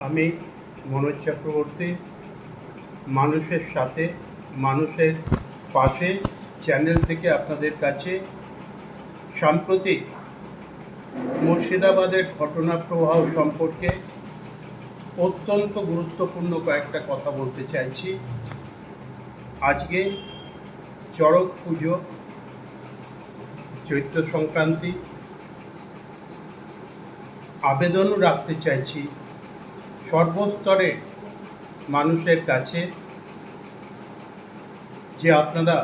আমি মনোজ চক্রবর্তী, মানুষের সাথে, মানুষের পাশে, চ্যানেল থেকে আপনাদের কাছে সাম্প্রতিক মুর্শিদাবাদের ঘটনা প্রবাহ সম্পর্কে অত্যন্ত গুরুত্বপূর্ণ কয়েকটা কথা বলতে চাইছি। আজকে চড়ক পুজো, চৈত্র সংক্রান্তি, আবেদনও রাখতে চাইছি। সর্বস্তরে মানুষের কাছে যে আপনারা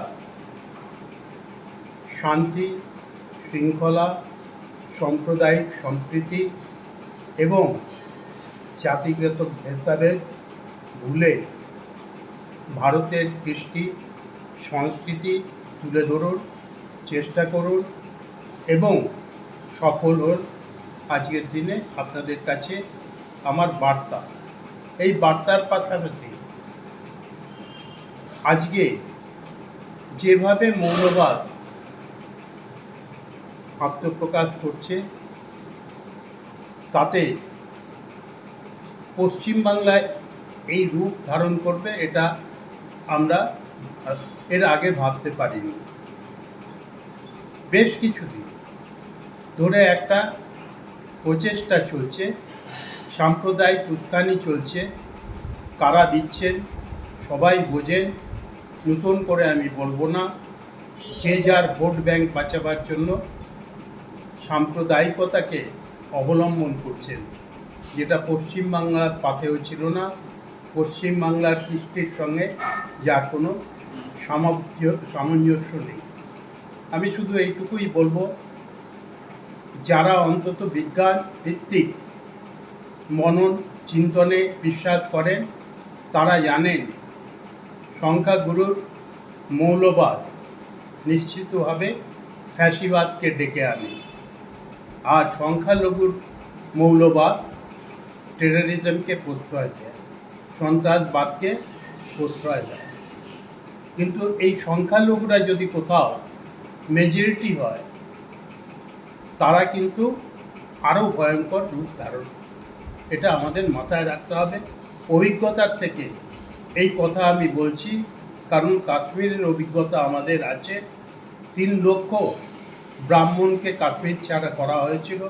শান্তি, শৃঙ্খলা, সাম্প্রদায়িক সম্প্রীতি এবং জাতিগত ভেদাভেদ ভুলে ভারতের কৃষ্টি সংস্কৃতি তুলে ধরুন, চেষ্টা করুন এবং সফল হন। আজকের দিনে আপনাদের কাছে আমার বার্তা। এই বার্তার পাশাপাশি আজকে যেভাবে মৌলবাদ আত্মপ্রকাশ করছে, তাতে পশ্চিমবাংলায় এই রূপ ধারণ করবে, এটা আমরা এর আগে ভাবতে পারিনি। বেশ কিছুদিন ধরে একটা প্রচেষ্টা চলছে সাম্প্রদায়িক উস্কানি চলছে, কারা দিচ্ছেন, সবাই বোঝেন, নতুন করে আমি বলব না, যে যার ভোট ব্যাংক বাঁচাবার জন্য সাম্প্রদায়িকতাকে অবলম্বন করছেন। যেটা পশ্চিমবাংলার পাথেও ছিল না, পশ্চিমবাংলার কৃষ্টির সঙ্গে যার কোনো সামঞ্জ- সামঞ্জস্য নেই। আমি শুধু এইটুকুই বলব, যারা অন্তত বিজ্ঞান ভিত্তিক মনন চিন্তনে বিশ্বাস করেন, তারা জানেন সংখ্যাগুরুর মৌলবাদ নিশ্চিতভাবে ফ্যাসিবাদকে ডেকে আনে আর সংখ্যালঘুর মৌলবাদ টেররিজমকে প্রশ্রয় দেয়, সন্ত্রাসবাদকে প্রশ্রয় দেয় কিন্তু এই সংখ্যালঘুরা যদি কোথাও মেজরিটি হয়, তারা কিন্তু আরও ভয়ঙ্কর রূপ ধারণ করে। এটা আমাদের মাথায় রাখতে হবে। অভিজ্ঞতার থেকে এই কথা আমি বলছি, কারণ কাশ্মীরের অভিজ্ঞতা আমাদের আছে। তিন লক্ষ ব্রাহ্মণকে কাশ্মীর ছাড়া করা হয়েছিল।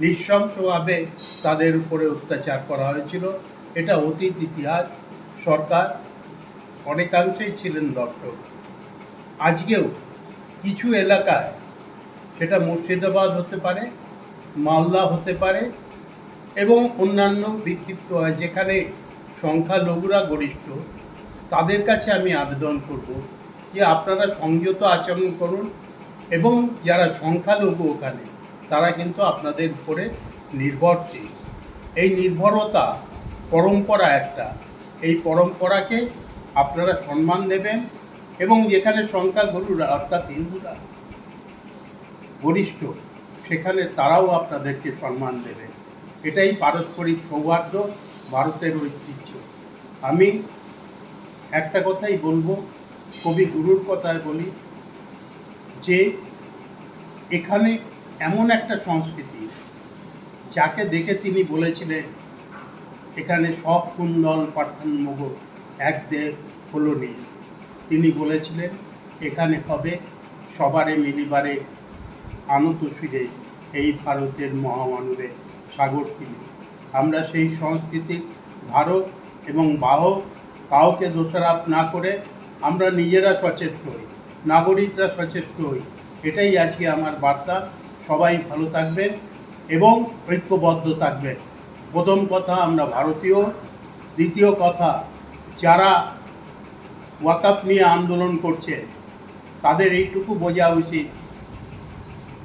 নৃশংসভাবে তাদের উপরে অত্যাচার করা হয়েছিল। এটা অতীত ইতিহাস, সরকার অনেকাংশেই ছিলেন দর্শক আজকেও কিছু এলাকায় সেটা মুর্শিদাবাদ হতে পারে, মালদা হতে পারে এবং অন্যান্য বিক্ষিপ্ত হয়, যেখানে সংখ্যালঘুরা গরিষ্ঠ, তাদের কাছে আমি আবেদন করব যে আপনারা সংযত আচরণ করুন এবং যারা সংখ্যালঘু ওখানে, তারা কিন্তু আপনাদের উপরে নির্ভরশীল এই নির্ভরতা পরম্পরা একটা। এই পরম্পরাকে আপনারা সম্মান দেবেন এবং যেখানে সংখ্যাগুরুরা অর্থাৎ হিন্দুরা গরিষ্ঠ, সেখানে তারাও আপনাদেরকে সম্মান দেবে এটাই পারস্পরিক সৌহার্দ্য, ভারতের ঐতিহ্য। আমি একটা কথাই বলব, কবি গুরুর কথায় বলি যে, এখানে এমন একটা সংস্কৃতি যাকে দেখে তিনি বলেছিলেন, এখানে সব কুন্দল পাঠান মগর এক দেব হলো নীল। তিনি বলেছিলেন, এখানে হবে সবারে মিলিবারে আনত সুরে এই ভারতের মহামানবে। সাগর তিনি আমরা সেই সংস্কৃতির ভারত এবং বাহক কাউকে দোষারোপ না করে আমরা নিজেরা সচেষ্ট হই, নাগরিকরা সচেষ্ট হই। এটাই আজকে আমার বার্তা। সবাই ভালো থাকবেন এবং ঐক্যবদ্ধ থাকবেন। প্রথম কথা, আমরা ভারতীয়। দ্বিতীয় কথা, যারা ওয়াকাপ নিয়ে আন্দোলন করছে, তাদের এইটুকু বোঝা উচিত।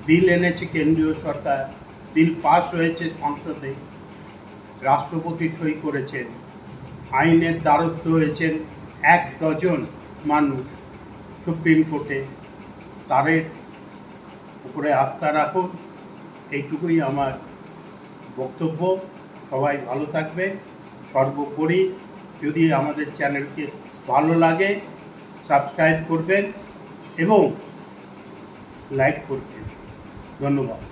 বিল এনেছে কেন্দ্রীয় সরকার। বিল পাস হয়েছে সংসদে। রাষ্ট্রপতি সই করেছেন। আইনের দ্বারস্থ হয়েছেন এক ডজন মানুষ সুপ্রিম কোর্টে। তাদের উপরে আস্থা রাখুন। এইটুকুই আমার বক্তব্য। সবাই ভালো থাকবে সর্বোপরি যদি আমাদের চ্যানেলকে ভালো লাগে, সাবস্ক্রাইব করবেন এবং লাইক করবেন। ধন্যবাদ।